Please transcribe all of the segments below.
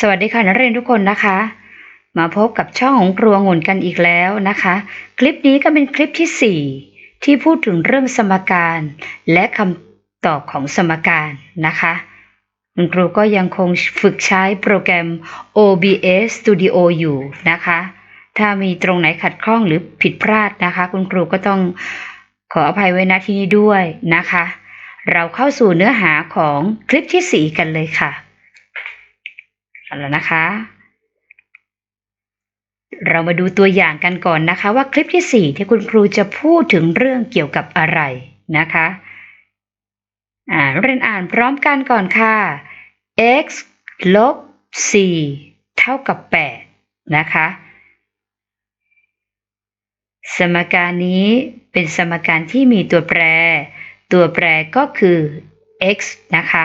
สวัสดีค่ะนักเรียนทุกคนนะคะ มาพบกับช่องของครัวงุ่นกันอีกแล้วนะคะ คลิปนี้ก็เป็นคลิปที่ 4 ที่พูดถึงเรื่องสมการและคำตอบของสมการนะคะคุณครูก็ยังคงฝึกใช้โปรแกรม OBS Studio อยู่นะคะ ถ้ามีตรงไหนขัดข้องหรือผิดพลาดนะคะ คุณครูก็ต้อง ขออภัยไว้ณที่นี้ด้วยนะคะ เราเข้าสู่เนื้อหาของคลิปที่ 4 กันเลยค่ะเอาละนะคะ เรามาดูตัวอย่างกันก่อนนะคะ ว่าคลิปที่ 4 ที่คุณครูจะพูดถึงเรื่องเกี่ยวกับอะไรนะคะอ่าเรียนอ่านพร้อมกันก่อนค่ะ x ลบ4เท่ากับ 8 นะคะ สมการนี้เป็นสมการที่มีตัวแปร ตัวแปรก็คือ x นะคะ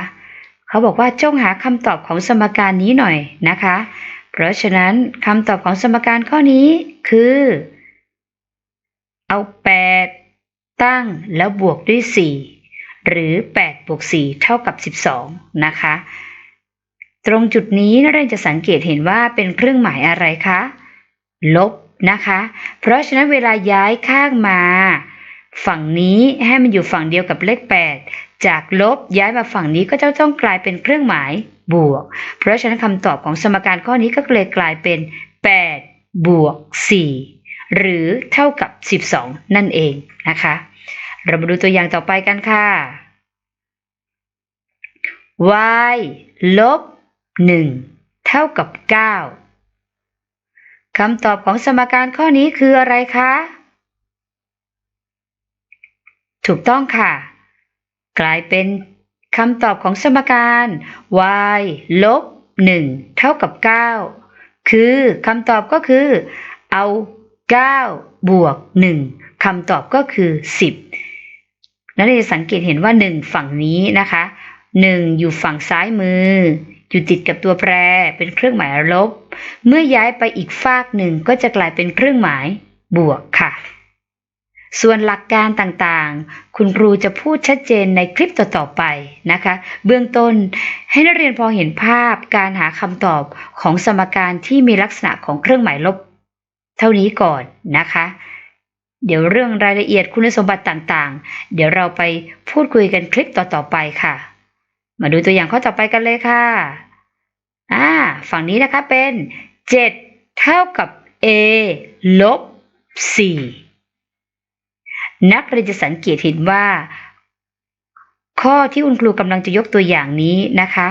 เขาบอกว่าจงหาคำตอบของสมการนี้หน่อยนะคะ เพราะฉะนั้นคำตอบของสมการข้อนี้คือ เอา 8 ตั้งแล้วบวกด้วย 4 หรือ 8 บวก 4 เท่ากับ 12 นะคะ ตรงจุดนี้นักเรียนจะสังเกตเห็นว่าเป็นเครื่องหมายอะไรคะ ลบ นะคะ เพราะฉะนั้นเวลาย้ายข้างมา ฝั่งนี้ให้มันอยู่ฝั่งเดียวกับเลข 8 จากลบย้ายมาฝั่งนี้ก็จะต้องกลายเป็นเครื่องหมายบวก เพราะฉะนั้นคำตอบของสมการข้อนี้ก็เลยกลายเป็น 8 บวก 4 หรือเท่ากับ 12 นั่นเองนะคะ เรามาดูตัวอย่างต่อไปกันค่ะ y ลบ 1 เท่ากับ 9 คำตอบของสมการข้อนี้คืออะไรคะ ถูกต้องค่ะ กลายเป็นคำตอบของสมการ y ลบ 1 เท่ากับ 9 คือคำตอบก็คือ เอา 9 บวก 1คำตอบก็คือ 10 นักเรียนสังเกตเห็นว่า 1 ฝั่งนี้นะคะ 1 อยู่ฝั่งซ้ายมือ อยู่ติดกับตัวแปรเป็นเครื่องหมายลบ เมื่อย้ายไปอีกฝากหนึ่งก็จะกลายเป็นเครื่องหมายบวกค่ะ ส่วนหลักการต่างๆ คุณครูจะพูดชัดเจนในคลิปต่อๆไปนะคะ เบื้องต้นให้นักเรียนพอเห็นภาพการหาคำตอบของสมการที่มีลักษณะของเครื่องหมายลบ เท่านี้ก่อนนะคะ เดี๋ยวเรื่องรายละเอียดคุณสมบัติต่างๆ เดี๋ยวเราไปพูดคุยกันคลิปต่อๆไปค่ะ มาดูตัวอย่างข้อต่อไปกันเลยค่ะ อ่า ฝั่งนี้นะคะเป็น 7 เท่ากับ a ลบ 4 นักเรียนจะสังเกตเห็นว่า ข้อที่คุณครูกำลังจะยกตัวอย่างนี้นะคะ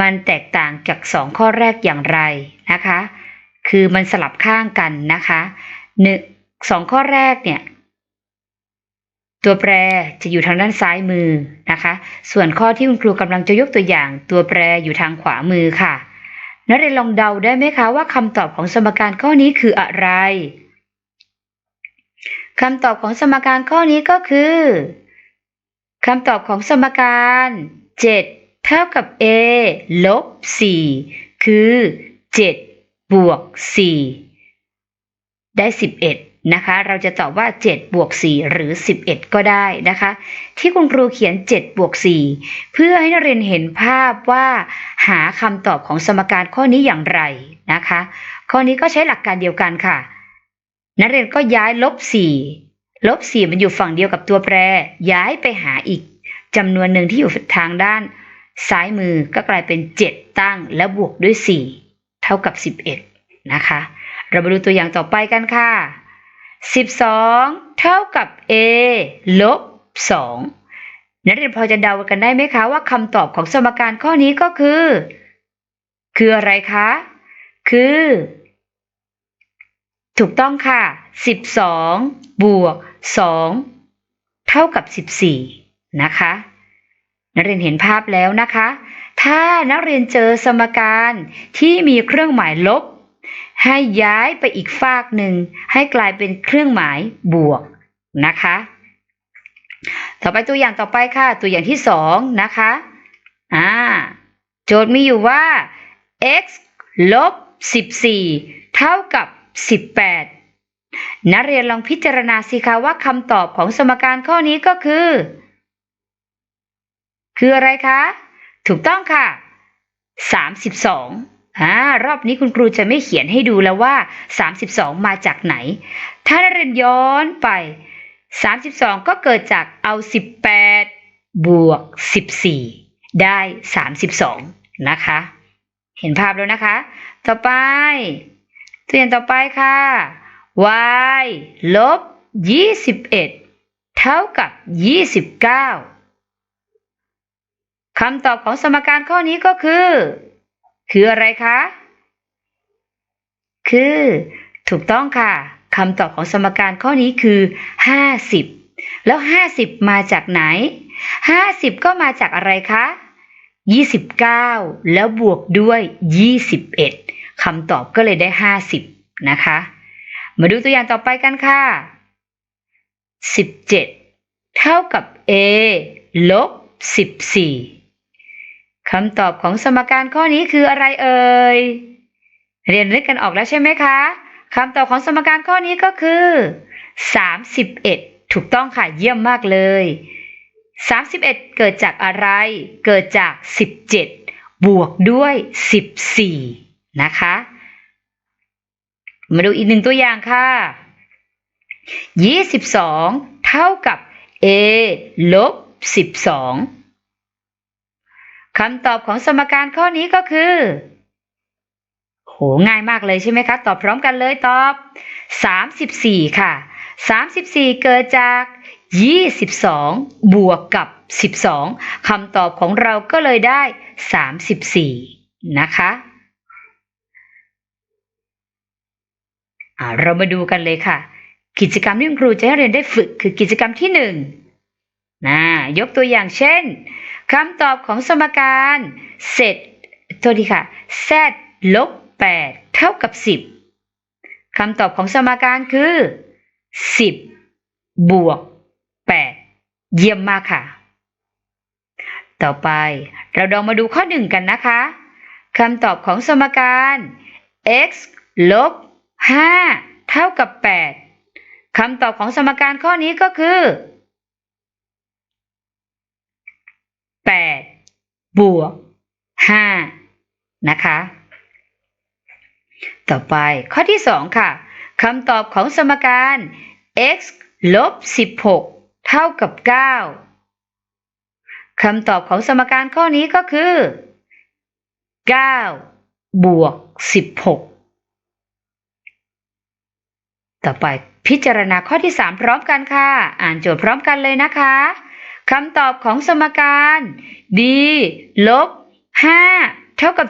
มันแตกต่างจากสองข้อแรกอย่างไรนะคะ คือมันสลับข้างกันนะคะหนึ่งสองข้อแรกเนี่ย ตัวแปรจะอยู่ทางด้านซ้ายมือนะคะ ส่วนข้อที่คุณครูกำลังจะยกตัวอย่าง ตัวแปรอยู่ทางขวามือค่ะ นักเรียนลองเดาได้ไหมคะว่าคำตอบของสมการข้อนี้คืออะไรคำตอบของสมการข้อนี้ก็คือคำตอบของสมการ 7 เท่ากับ a ลบ 4 คือ 7 บวก 4 ได้ 11 นะคะ เราจะตอบว่า 7 บวก 4 หรือ 11 ก็ได้นะคะ ที่คุณครูเขียน 7 บวก 4 เพื่อให้นักเรียนเห็นภาพว่า หาคำตอบของสมการข้อนี้อย่างไรนะคะ ข้อนี้ก็ใช้หลักการเดียวกันค่ะ นักเรียนก็ย้ายลบ 4 ลบ 4 มันอยู่ฝั่งเดียวกับตัวแปร ย้ายไปหาอีกจำนวนหนึ่งที่อยู่ทางด้านซ้ายมือก็กลายเป็น 7 ตั้งแล้วบวกด้วย 4 เท่ากับ 11 นะคะ เรามาดูตัวอย่างต่อไปกันค่ะ 12 เท่ากับ a ลบ 2 นักเรียนพอจะเดากันได้ไหมคะว่าคำตอบของสมการข้อนี้ก็คือ คืออะไรคะ คือ ถูกต้องค่ะ 12 บวก 2 เท่ากับ 14 นะคะ นักเรียนเห็นภาพแล้วนะคะ ถ้านักเรียนเจอสมการที่มีเครื่องหมายลบ ให้ย้ายไปอีกฝากหนึ่ง ให้กลายเป็นเครื่องหมายบวกนะคะ ต่อไปตัวอย่างต่อไปค่ะ ตัวอย่างที่สองนะคะอ่าโจทย์มีอยู่ว่า x ลบ 14 เท่ากับ 18 นักเรียนลองพิจารณาสิคะว่าคำตอบของสมการข้อนี้ก็คือ คืออะไรคะ ถูกต้องค่ะ 32 อ่ารอบนี้คุณครูจะไม่เขียนให้ดูแล้วว่า 32 มาจากไหน ถ้าเรียนย้อนไป 32 ก็เกิดจากเอา 18 บวก 14 ได้ 32 นะคะ เห็นภาพแล้วนะคะ ต่อไปตัวอย่างต่อไปค่ะ y ลบ 21 เท่ากับ 29คำตอบของสมการข้อนี้ก็คือ คืออะไรคะ คือ ถูกต้องค่ะคำตอบของสมการข้อนี้คือ 50 แล้ว 50 มาจากไหน 50 ก็มาจากอะไรคะ29 แล้วบวกด้วย 21คำตอบก็เลยได้ 50 นะคะ มาดูตัวอย่างต่อไปกันค่ะ 17 เท่ากับ a ลบ 14 คำตอบของสมการข้อนี้คืออะไรเอ่ย เรียนนึกกันออกแล้วใช่ไหมคะคำตอบของสมการข้อนี้ก็คือ 31 ถูกต้องค่ะเยี่ยมมากเลย 31 เกิดจากอะไร เกิดจาก 17 บวกด้วย 14 นะคะ มาดูอีกหนึ่งตัวอย่างค่ะ 22 เท่ากับ a ลบ 12 คำตอบของสมการข้อนี้ก็คือ โห ง่ายมากเลยใช่ไหมคะ ตอบพร้อมกันเลยตอบ 34 ค่ะ 34 เกิดจาก 22 บวกกับ 12 คำตอบของเราก็เลยได้ 34 นะคะอ่าเรามาดูกันเลยค่ะ กิจกรรมที่คุณครูจะให้เรียนได้ฝึกคือกิจกรรมที่1นะยกตัวอย่างเช่น คำตอบของสมการเศษตัวดีค่ะ z ลบ8เท่ากับ 10คำตอบของสมการคือ 10 บวก 8 เยี่ยมมากค่ะ ต่อไปเราลองมาดูข้อหนึ่งกันนะคะคำตอบของสมการ x ลบ 5 เท่ากับ 8คำตอบของสมการข้อนี้ก็คือ 8 บวก 5 นะคะ ต่อไปข้อที่ 2 ค่ะคำตอบของสมการ x ลบ 16 เท่ากับ 9คำตอบของสมการข้อนี้ก็คือ 9 บวก 16 ต่อไปพิจารณาข้อที่ 3 พร้อมกันค่ะ อ่านโจทย์พร้อมกันเลยนะคะ คำตอบของสมการ d ลบ5เท่ากับ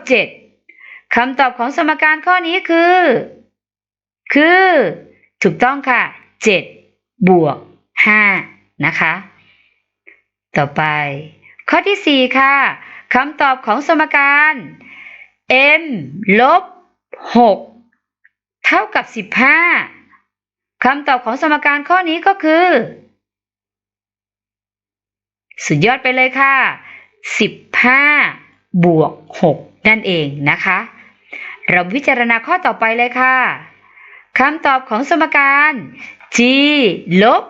7คำตอบของสมการข้อนี้คือ คือ ถูกต้องค่ะ 7 บวก 5 นะคะ ต่อไป ข้อที่ 4 ค่ะคำตอบของสมการ m ลบ 6 เท่ากับ 15คำตอบของสมการข้อนี้ก็คือ สุดยอดไปเลยค่ะ 15 บวก 6 นั่นเองนะคะ เราพิจารณาข้อต่อไปเลยค่ะคำตอบของสมการ g ลบ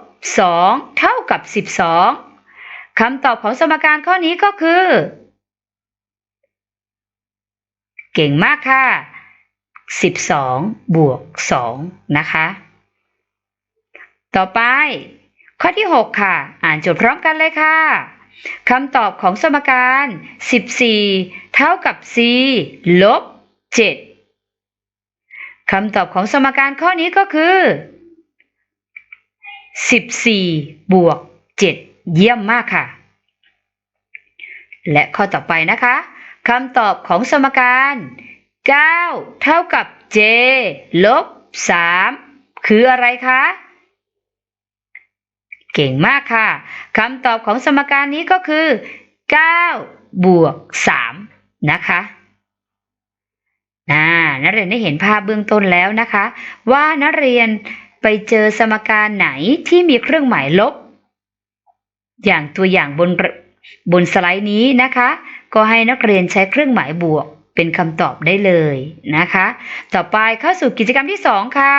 2 เท่ากับ 12คำตอบของสมการข้อนี้ก็คือ เก่งมากค่ะ 12 บวก 2 นะคะ ต่อไป ข้อที่ 6 ค่ะ อ่านโจทย์พร้อมกันเลยค่ะคำตอบของสมการ 14 เท่ากับ c ลบ 7คำตอบของสมการข้อนี้ก็คือ 14 บวก 7 เยี่ยมมากค่ะ และข้อต่อไปนะคะคำตอบของสมการ 9 เท่ากับ j ลบ 3 คืออะไรคะ เก่งมากค่ะคำตอบของสมการนี้ก็คือ 9 บวก 3 นะคะอ่านักเรียนได้เห็นภาพเบื้องต้นแล้วนะคะ ว่านักเรียนไปเจอสมการไหนที่มีเครื่องหมายลบ อย่างตัวอย่างบนบนสไลด์นี้นะคะ ก็ให้นักเรียนใช้เครื่องหมายบวกเป็นคำตอบได้เลยนะคะ ต่อไปเข้าสู่กิจกรรมที่ 2 ค่ะ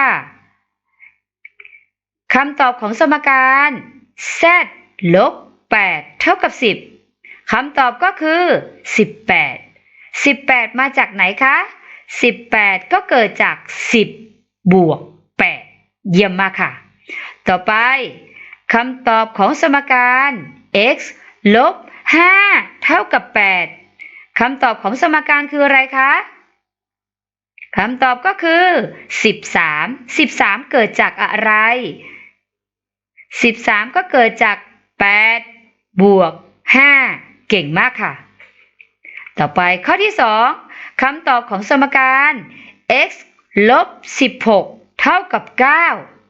คำตอบของสมการ z ลบ8เท่ากับ 10คำตอบก็คือ 18 18 มาจากไหนคะ 18 ก็เกิดจาก 10 บวก 8 เยี่ยมมากค่ะ ต่อไปคำตอบของสมการ x ลบ 5 เท่ากับ 8คำตอบของสมการคืออะไรคะคำตอบก็คือ 13 13 เกิดจากอะไร 13 ก็เกิดจาก 8 บวก 5 เก่งมากค่ะ ต่อไปข้อที่ 2คำตอบของสมการ x ลบ 16 เท่ากับ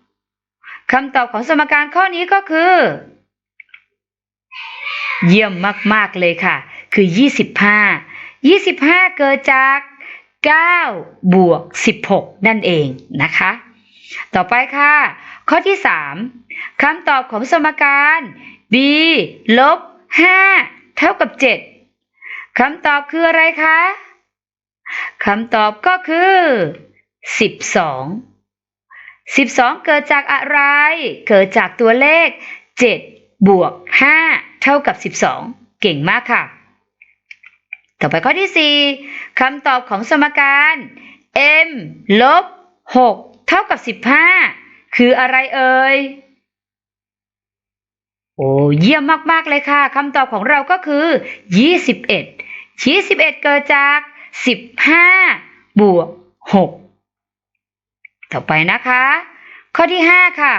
9คำตอบของสมการข้อนี้ก็คือ เยี่ยมมาก ๆ เลยค่ะ คือ 25 25 เกิดจาก 9 บวก 16 นั่นเองนะคะ ต่อไปค่ะ ข้อที่ 3คำตอบของสมการ b ลบ 5 เท่ากับ 7คำตอบคืออะไรคะคำตอบก็คือ 12 12 เกิดจากอะไร เกิดจากตัวเลข 7 บวก 5 เท่ากับ 12 เก่งมากค่ะ ต่อไปข้อที่ 4คำตอบของสมการ m ลบ 6 เท่ากับ 15 คืออะไรเอ่ย โอ้เยี่ยมมากๆเลยค่ะคำตอบของเราก็คือ 21 21 เกิดจาก 15 บวก 6 ต่อไปนะคะ ข้อที่ 5 ค่ะ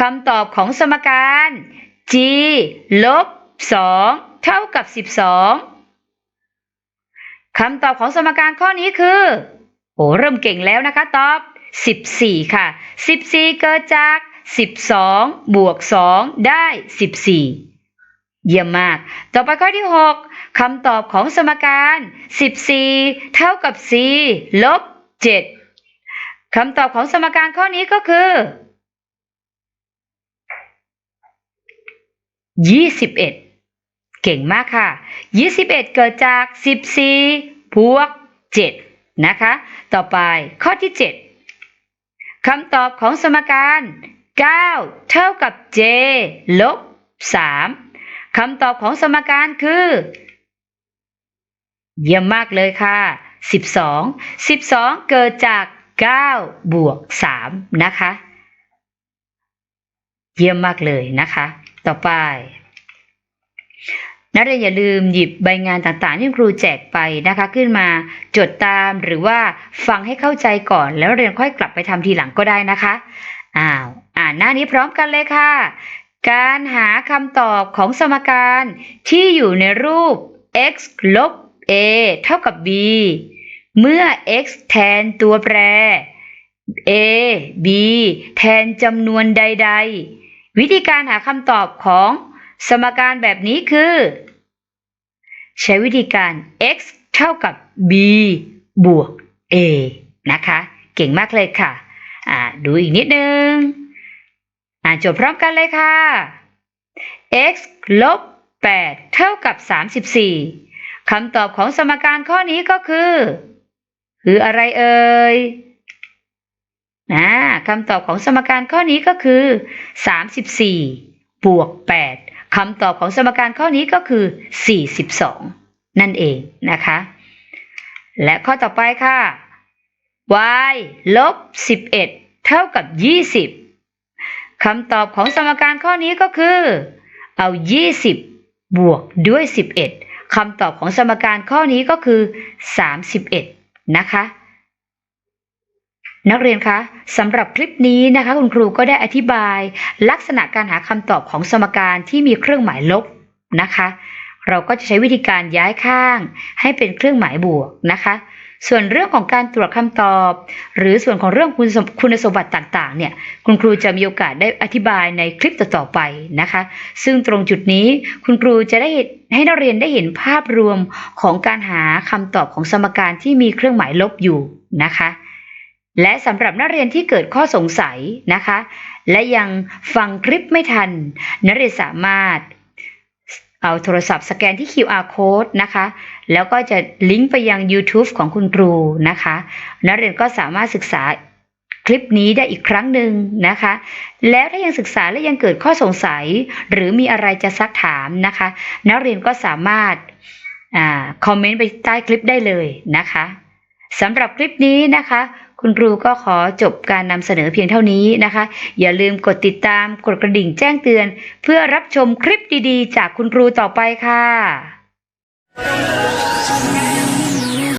คำตอบของสมการ g ลบ 2 เท่ากับ 12คำตอบของสมการข้อนี้คือ โอ้เริ่มเก่งแล้วนะคะตอบ 14 ค่ะ 14 เกิดจาก 12 บวก 2 ได้ 14 เยี่ยมมาก ต่อไปข้อที่ 6คำตอบของสมการ 14 เท่ากับ 4 ลบ 7คำตอบของสมการข้อนี้ก็คือ 21 เก่งมากค่ะ 21 เกิดจาก 14บวก 7 นะคะ ต่อไปข้อที่ 7 คำตอบของสมการ 9 เท่ากับ j ลบ 3 คำตอบของสมการคือ เยี่ยมมากเลยค่ะ 12 12 เกิดจาก 9 บวก 3 นะคะ เยี่ยมมากเลยนะคะ ต่อไป นักเรียนอย่าลืมหยิบใบงานต่างๆ ที่ครูแจกไปนะคะ ขึ้นมาจดตามหรือว่าฟังให้เข้าใจก่อน แล้วเรียนค่อยกลับไปทำทีหลังก็ได้นะคะอ้าวอ่านหน้านี้พร้อมกันเลยค่ะ การหาคำตอบของสมการที่อยู่ในรูป x ลบ a เท่ากับ b เมื่อ x แทนตัวแปร a b แทนจำนวนใด ๆ วิธีการหาคำตอบของ สมการแบบนี้คือ ใช้วิธีการ x เท่ากับ b บวก a นะคะ เก่งมากเลยค่ะ ดูอีกนิดนึงอ่านจบพร้อมกันเลยค่ะ x ลบ 8 เท่ากับ 34คำตอบของสมการข้อนี้ก็คือ คืออะไรเอ่ยอ่าคำตอบของสมการข้อนี้ก็คือ 34 บวก 8 คำตอบของสมการข้อนี้ก็คือ 42 นั่นเองนะคะ และข้อต่อไปค่ะ y ลบ 11 เท่ากับ 20 คำตอบของสมการข้อนี้ก็คือ เอา 20 บวกด้วย 11คำตอบของสมการข้อนี้ก็คือ 31 นะคะ นักเรียนคะสำหรับคลิปนี้นะคะคุณครูก็ได้อธิบาย ลักษณะการหาคำตอบของสมการที่มีเครื่องหมายลบนะคะ เราก็จะใช้วิธีการย้ายข้าง ให้เป็นเครื่องหมายบวกนะคะ ส่วนเรื่องของการตรวจคำตอบ หรือส่วนของเรื่องคุณสมคุณสมบัติต่างๆเนี่ยคุณครูจะมีโอกาสได้อธิบายในคลิปต่อๆไปนะคะ ซึ่งตรงจุดนี้คุณครูจะได้ให้นักเรียนได้เห็นภาพรวมของการหาคำตอบของสมการที่มีเครื่องหมายลบอยู่นะคะ และสำหรับนักเรียนที่เกิดข้อสงสัยนะคะ และยังฟังคลิปไม่ทัน นักเรียนสามารถเอาโทรศัพท์สแกนที่ QR code นะคะ แล้วก็จะลิงก์ไปยัง YouTube ของคุณครูนะคะ นักเรียนก็สามารถศึกษาคลิปนี้ได้อีกครั้งหนึ่งนะคะ แล้วถ้ายังศึกษาและยังเกิดข้อสงสัย หรือมีอะไรจะซักถามนะคะ นักเรียนก็สามารถอคอมเมนต์ไปใต้คลิปได้เลยนะคะสำหรับคลิปนี้นะคะ คุณครูก็ขอจบการนำเสนอเพียงเท่านี้นะคะ อย่าลืมกดติดตามกดกระดิ่งแจ้งเตือน เพื่อรับชมคลิปดีๆ จากคุณครูต่อไปค่ะ